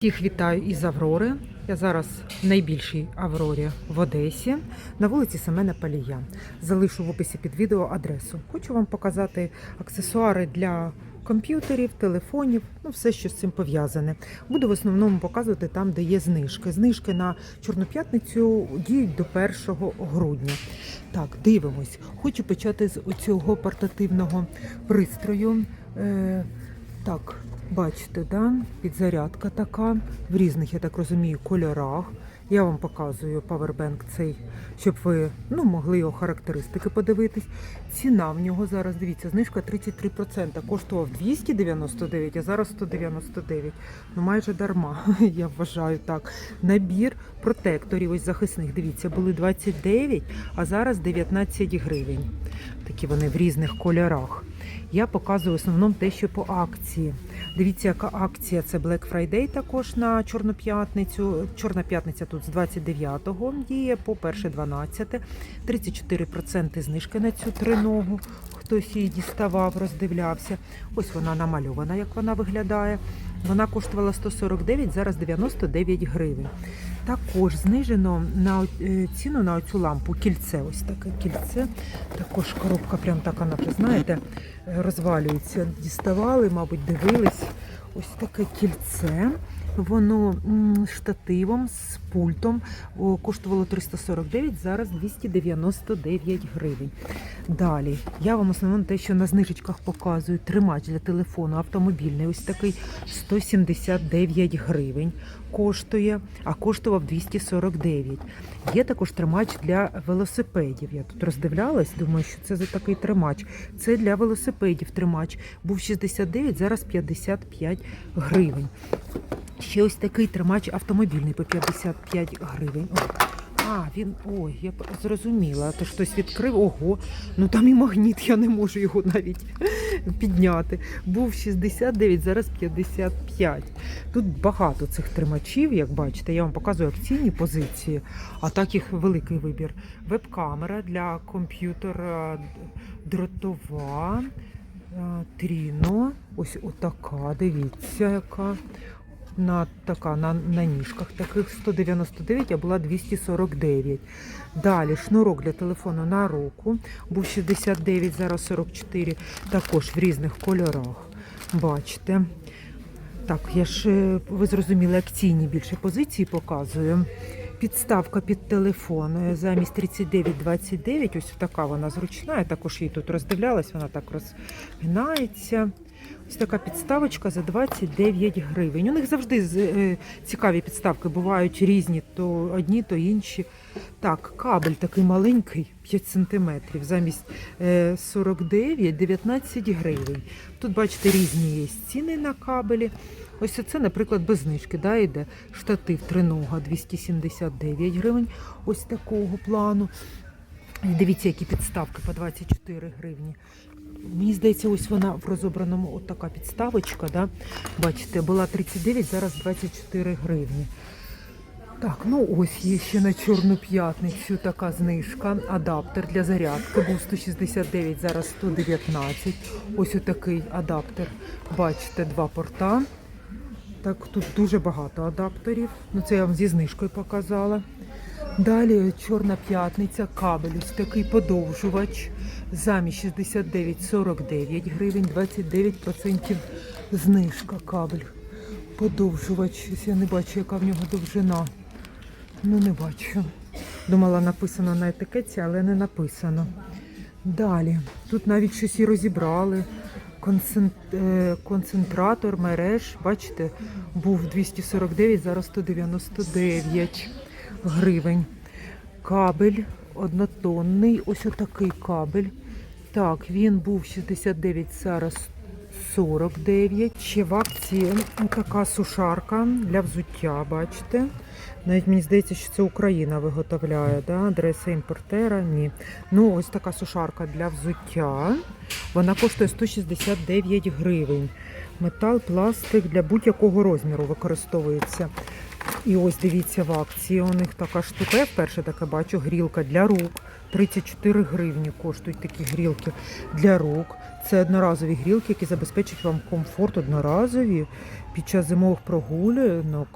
Всіх вітаю із Аврори. Я зараз в найбільшій Аврорі в Одесі на вулиці Семена Палія. Залишу в описі під відео адресу. Хочу вам показати аксесуари для комп'ютерів, телефонів, ну все, що з цим пов'язане. Буду в основному показувати там, де є знижки. Знижки на Чорну п'ятницю діють до 1 грудня. Так, дивимось. Хочу почати з оцього портативного пристрою. Е, так, бачите, да? підзарядка така в різних, я так розумію, кольорах. Я вам показую павербенк цей, щоб ви ну, могли його характеристики подивитись. Ціна в нього зараз, дивіться, знижка 33%. Коштував 299, а зараз 199. Ну майже дарма, я вважаю так. Набір протекторів ось захисних. Дивіться, були 29, а зараз 19 гривень. Такі вони в різних кольорах. Я показую в основному те, що по акції. Дивіться, яка акція. Це Black Friday також на Чорну п'ятницю. Чорна п'ятниця тут з 29-го діє по 1.12. 34% знижки на цю триногу. Хтось її діставав, роздивлявся. Ось вона намальована, як вона виглядає. Вона коштувала 149, зараз 99 гривень. Також знижено на е, ціну на цю лампу кільце. Ось таке кільце. Також коробка, прям так вона знаєте, розвалюється. Діставали, мабуть, дивились. Ось таке кільце. Воно штативом з пультом коштувало 349, зараз 299 гривень. Далі я вам основно те, що на знижечках показую тримач для телефону автомобільний. Ось такий 179 гривень коштує, а коштував 249. Є також тримач для велосипедів. Я тут роздивлялась, думаю, що це за такий тримач. Це для велосипедів тримач. Був 69, зараз 55 гривень. Ще ось такий тримач автомобільний по 55 гривень. А, він. Ой, я зрозуміла. То ж хтось відкрив. Ого, ну там і магніт, я не можу його навіть підняти. Був 69, зараз 55. Тут багато цих тримачів, як бачите, я вам показую акційні позиції, а так їх великий вибір. Веб-камера для комп'ютера дротова. е, Тріно, ось отака, дивіться, яка на така на, на ніжках таких 199, а була 249. Далі шнурок для телефону на руку. Був 69, зараз 44, також в різних кольорах. Бачите. Так, я ж е, ви зрозуміли, акційні більше позиції показую. Підставка під телефон е, замість 39,29, ось така вона зручна. Я також її тут роздивлялась, вона так розгинається. Ось така підставочка за 29 гривень. У них завжди е, цікаві підставки бувають різні, то одні, то інші. Так, кабель такий маленький, 5 сантиметрів, замість е, 49, 19 гривень. Тут, бачите, різні є ціни на кабелі. Ось це, наприклад, без знижки, да, йде штатив тринога 279 гривень, ось такого плану. Дивіться, які підставки по 24 гривні. Мені здається, ось вона в розобраному от така підставочка. Да? Бачите, була 39, зараз 24 гривні. Так, ну ось є ще на Чорну п'ятницю така знижка. Адаптер для зарядки був 169, зараз 119. Ось отакий адаптер. Бачите, два порта. Так, тут дуже багато адаптерів. Ну, це я вам зі знижкою показала. Далі Чорна п'ятниця, кабель, ось такий подовжувач. Замість 69,49 гривень, 29% знижка кабель. Подовжувач. Я не бачу, яка в нього довжина. Ну, не бачу. Думала, написано на етикетці, але не написано. Далі. Тут навіть щось і розібрали. Е, Концентратор мереж, бачите, був 249, зараз 199 гривень. Кабель однотонний, ось отакий кабель. Так, він був 69, зараз 49. Ще в акції така сушарка для взуття, бачите. Навіть мені здається, що це Україна виготовляє, да? адреса імпортера. Ні. Ну, ось така сушарка для взуття. Вона коштує 169 гривень. Метал, пластик для будь-якого розміру використовується. І ось дивіться в акції. У них така штука. Я вперше таке бачу. Грілка для рук. 34 гривні коштують такі грілки для рук. Це одноразові грілки, які забезпечать вам комфорт одноразові під час зимових прогулянок.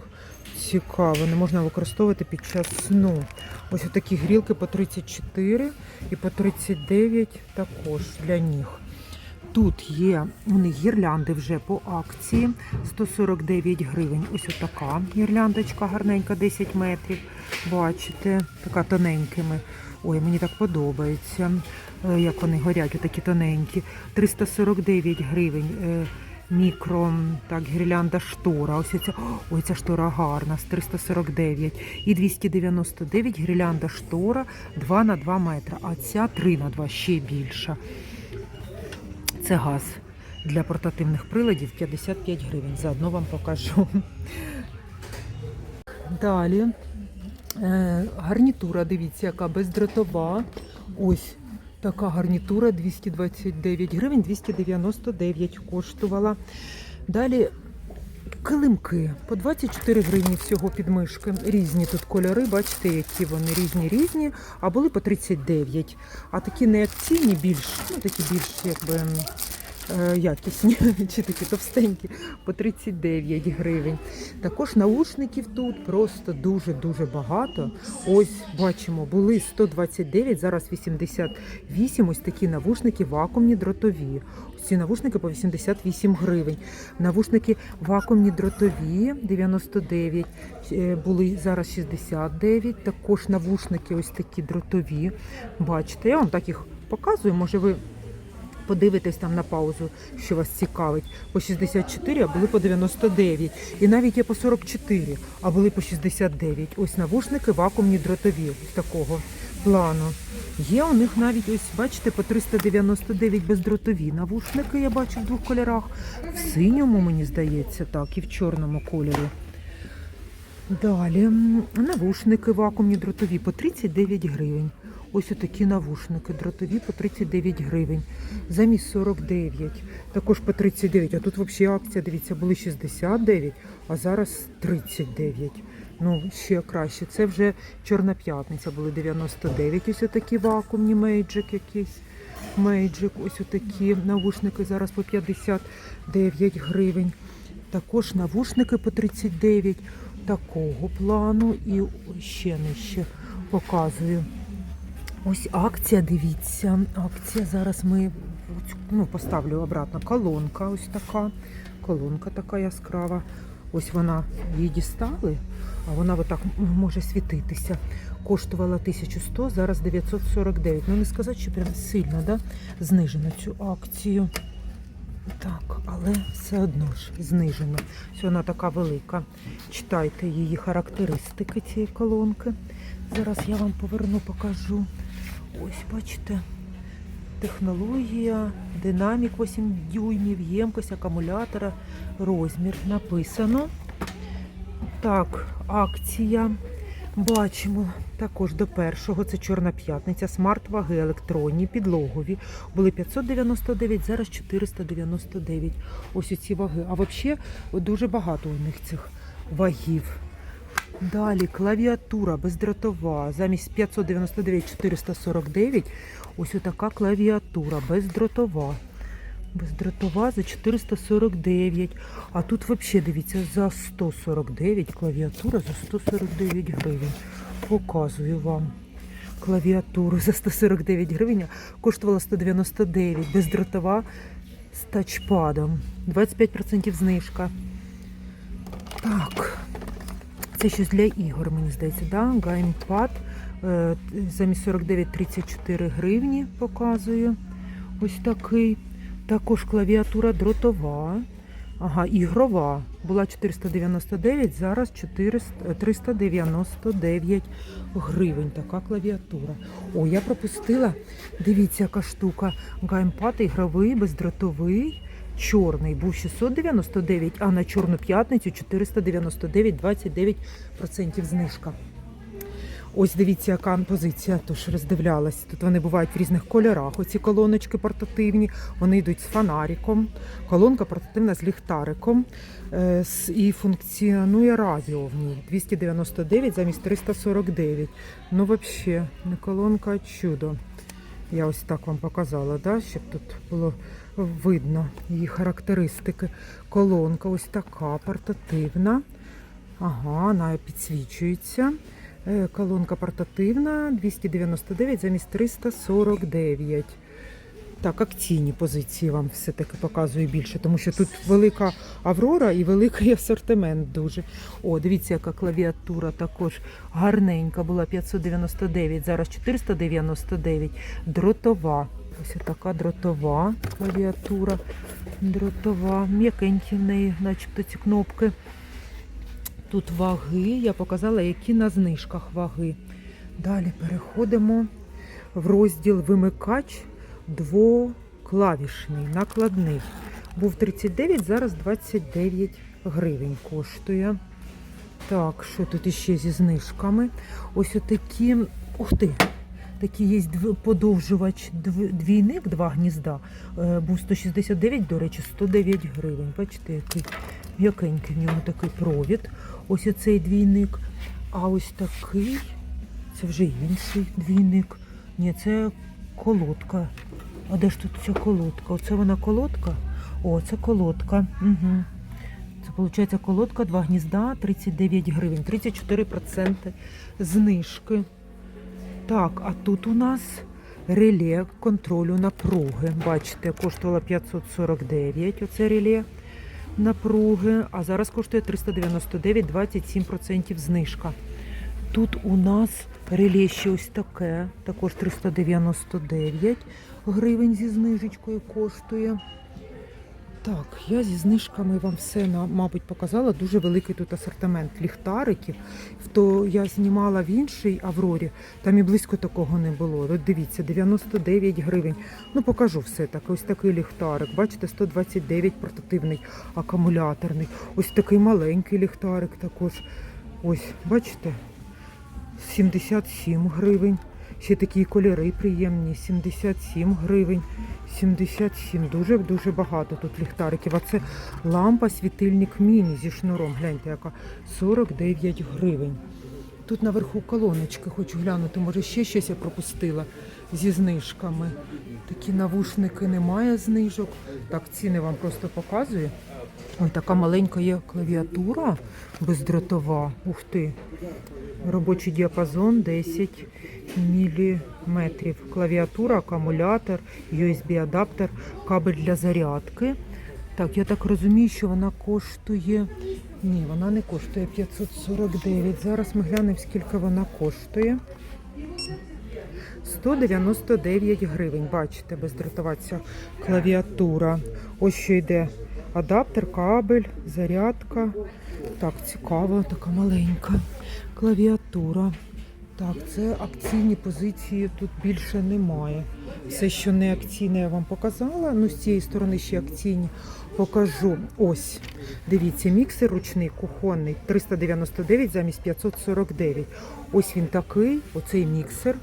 Цікаво, не можна використовувати під час сну. Ось такі грілки по 34 і по 39 також для ніг. Тут є у них гірлянди вже по акції 149 гривень. Ось така гірляндочка гарненька, 10 метрів. Бачите, така тоненькими. Ой, мені так подобається, е, як вони горять, такі тоненькі. 349 гривень. е, Мікро, так, гірлянда штора. Ось ця, ой, ця штора гарна, з 349. І 299 гірлянда штора 2 на 2 метри, а ця 3 на 2 ще більша. Це газ для портативних приладів 55 гривень. Заодно вам покажу. Далі е, гарнітура, дивіться, яка бездротова. Ось така гарнітура 229 гривень, 299 коштувала. Далі килимки по 24 гривні всього підмишки. Різні тут кольори, бачите, які вони різні різні, а були по 39. А такі не акційні, більш, ну такі більш якби е, якісні, чи такі товстенькі, по 39 гривень. Також наушників тут просто дуже-дуже багато. Ось бачимо, були 129, зараз 88. Ось такі навушники вакуумні дротові. Ці навушники по 88 гривень. Навушники вакуумні дротові 99, е, були зараз 69. Також навушники ось такі дротові. Бачите, я вам так їх показую. Може ви подивитесь там на паузу, що вас цікавить. По 64, а були по 99. І навіть є по 44, а були по 69. Ось навушники вакуумні дротові, ось такого плану. Є у них навіть, ось бачите, по 399 бездротові навушники, я бачу в двох кольорах. В синьому, мені здається, так, і в чорному кольорі. Далі навушники вакуумні дротові по 39 гривень. Ось отакі навушники дротові по 39 гривень. Замість 49. Також по 39. А тут взагалі акція, дивіться, були 69, а зараз 39. Ну, ще краще. Це вже Чорна п'ятниця, були 99. Ось отакі вакуумні мейджик якийсь. Мейджик, ось отакі навушники зараз по 59 гривень. Також навушники по 39 такого плану і ще нижче показую. Ось акція, дивіться. Акція. Зараз ми ну, поставлю обратно. Колонка ось така. Колонка така яскрава. Ось вона її дістали, а вона отак може світитися. Коштувала 1100, зараз 949. Ну не сказати, що прям сильно да? знижено цю акцію. Так, але все одно ж знижено. Ось вона така велика. Читайте її характеристики цієї колонки. Зараз я вам поверну, покажу. Ось, бачите, технологія, динамік 8 дюймів, ємкость акумулятора, розмір написано. Так, акція. Бачимо також до першого, це Чорна п'ятниця, смарт-ваги електронні, підлогові. Були 599, зараз 499. Ось ці ваги. А взагалі дуже багато у них цих вагів. Далі клавіатура бездротова. Замість 599 449. Ось отака клавіатура бездротова. Бездротова за 449. А тут взагалі, дивіться, за 149 клавіатура за 149 гривень. Показую вам. Клавіатуру за 149 гривень коштувала 199. Бездротова з тачпадом. 25% знижка. Так. Це щось для ігор, мені здається, да? геймпад. Е, Замість 49-34 гривні показую. Ось такий. Також клавіатура дротова. Ага, ігрова. Була 499, зараз 400, 399 гривень. Така клавіатура. О, я пропустила. Дивіться, яка штука. Геймпад ігровий, бездротовий. Чорний був 699, а на Чорну п'ятницю 499, 29% знижка. Ось дивіться, яка позиція, тож роздивлялась. Тут вони бувають в різних кольорах. Оці колоночки портативні, вони йдуть з фонариком. Колонка портативна з ліхтариком. Е, І функціонує радіо в ній. 299 замість 349. Ну, взагалі, не колонка, а чудо. Я ось так вам показала, да? щоб тут було видно її характеристики. Колонка ось така портативна. Ага, вона підсвічується. Е, Колонка портативна 299 замість 349. Так, акційні позиції вам все-таки показую більше, тому що тут велика Аврора і великий асортимент дуже. О, дивіться, яка клавіатура також гарненька була 599, зараз 499. Дротова. Ось така дротова клавіатура. Дротова. М'якенькі в неї, начебто ці кнопки. Тут ваги. Я показала, які на знижках ваги. Далі переходимо в розділ вимикач двоклавішний, накладний. Був 39, зараз 29 гривень коштує. Так, що тут іще зі знижками? Ось отакі. Ух ти! Такий є подовжувач двійник, два гнізда. Е, Був 169, до речі, 109 гривень. Бачите, який м'якенький в нього такий провід. Ось оцей двійник. А ось такий, це вже інший двійник. Ні, це колодка. А де ж тут ця колодка? Оце вона колодка? О, це колодка. Угу. Це виходить колодка, два гнізда, 39 гривень, 34% знижки. Так, а тут у нас реле контролю напруги. Бачите, коштувало 549 оце реле напруги, а зараз коштує 399, 27% знижка. Тут у нас реле ще ось таке, також 399 гривень зі знижечкою коштує. Так, я зі знижками вам все, мабуть, показала. Дуже великий тут асортимент ліхтариків. То я знімала в іншій Аврорі, там і близько такого не було. От дивіться, 99 гривень. Ну, покажу все так. Ось такий ліхтарик. Бачите, 129 портативний акумуляторний. Ось такий маленький ліхтарик також. Ось, бачите, 77 гривень. Ще такі кольори приємні, 77 гривень. 77, дуже-дуже багато тут ліхтариків. А це лампа світильник міні зі шнуром. Гляньте, яка 49 гривень. Тут наверху колоночки хочу глянути, може ще щось я пропустила зі знижками. Такі навушники немає знижок. Так, ціни вам просто показую. Ой, така маленька є клавіатура бездротова. Ух ти. Робочий діапазон 10 мм. Клавіатура, акумулятор, USB-адаптер, кабель для зарядки. Так, я так розумію, що вона коштує. Ні, вона не коштує 549. Зараз ми глянемо, скільки вона коштує. 199 гривень. Бачите, бездротова ця клавіатура. Ось що йде адаптер, кабель, зарядка. Так, цікаво, така маленька клавіатура. Так, це акційні позиції тут більше немає. Все, що не акційне, я вам показала. Ну, з цієї сторони ще акційні покажу. Ось, дивіться, міксер ручний, кухонний, 399 замість 549. Ось він такий, оцей міксер.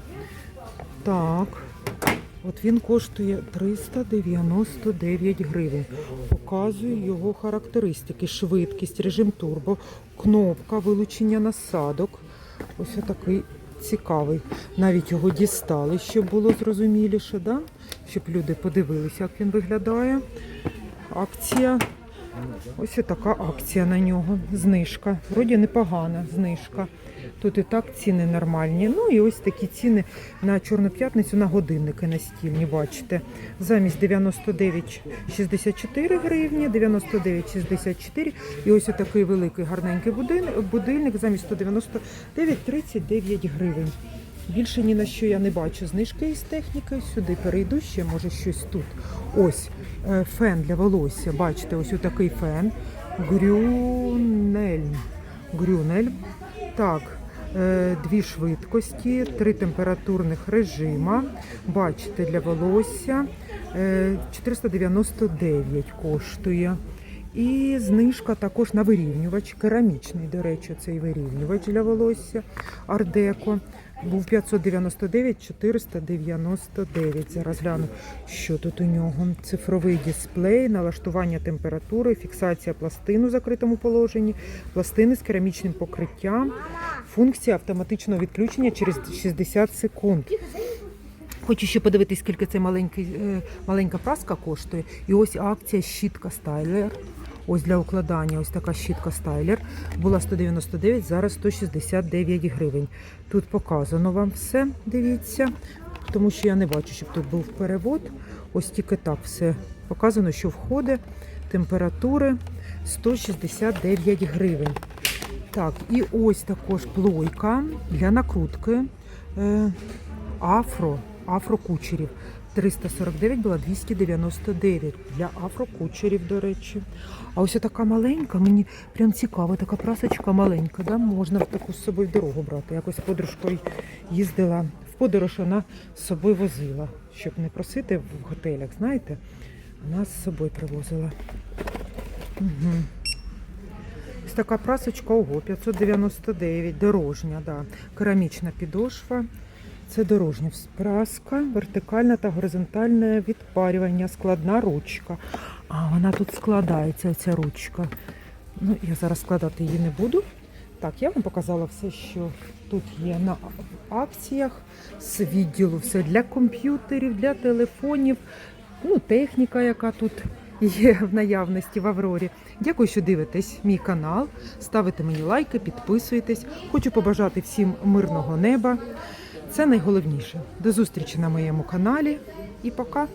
Так, от він коштує 399 гривень. Показую його характеристики, швидкість, режим турбо, кнопка вилучення насадок. Ось такий цікавий. Навіть його дістали, щоб було зрозуміліше, да? щоб люди подивилися, як він виглядає. Акція. Ось така акція на нього. Знижка. Вроді непогана знижка. Тут і так ціни нормальні. Ну і ось такі ціни на Чорну п'ятницю на годинники настільні, бачите. Замість 99,64 гривні, 99,64. І ось такий великий гарненький будильник, замість 199,39 гривень. Більше ні на що я не бачу знижки із техніки. Сюди перейду ще, може щось тут. Ось е, фен для волосся. Бачите, ось такий фен. Грюнель. Грюнель. Так, е, дві швидкості, три температурних режима. Бачите, для волосся е, 499 коштує. І знижка також на вирівнювач, керамічний, до речі, цей вирівнювач для волосся Ардеко. Був 599, 499. Зараз гляну, що тут у нього. Цифровий дисплей, налаштування температури, фіксація пластин у закритому положенні, пластини з керамічним покриттям, функція автоматичного відключення через 60 секунд. Хочу ще подивитись, скільки цей маленький, е, маленька праска коштує. І ось акція щітка стайлер. Ось для укладання ось така щітка стайлер. Була 199, зараз 169 гривень. Тут показано вам все, дивіться, тому що я не бачу, щоб тут був перевод. Ось тільки так все показано, що входить. Температури 169 гривень. Так, і ось також плойка для накрутки е, афро, афрокучерів. 349 була 299 для афрокучерів, до речі. А ось така маленька, мені прям цікаво, така прасочка маленька, да? можна в таку з собою дорогу брати. Якось подружкою їздила в подорож, вона з собою возила, щоб не просити в готелях, знаєте, вона з собою привозила. Угу. Ось така прасочка, ого, 599, дорожня, да. керамічна підошва. Це дорожня праска, вертикальне та горизонтальне відпарювання, складна ручка. А вона тут складається, ця ручка. Ну, я зараз складати її не буду. Так, я вам показала все, що тут є на акціях з відділу. Все для комп'ютерів, для телефонів, ну, техніка, яка тут є в наявності в Аврорі. Дякую, що дивитесь мій канал. Ставите мені лайки, підписуєтесь. Хочу побажати всім мирного неба. Це найголовніше. До зустрічі на моєму каналі і пока!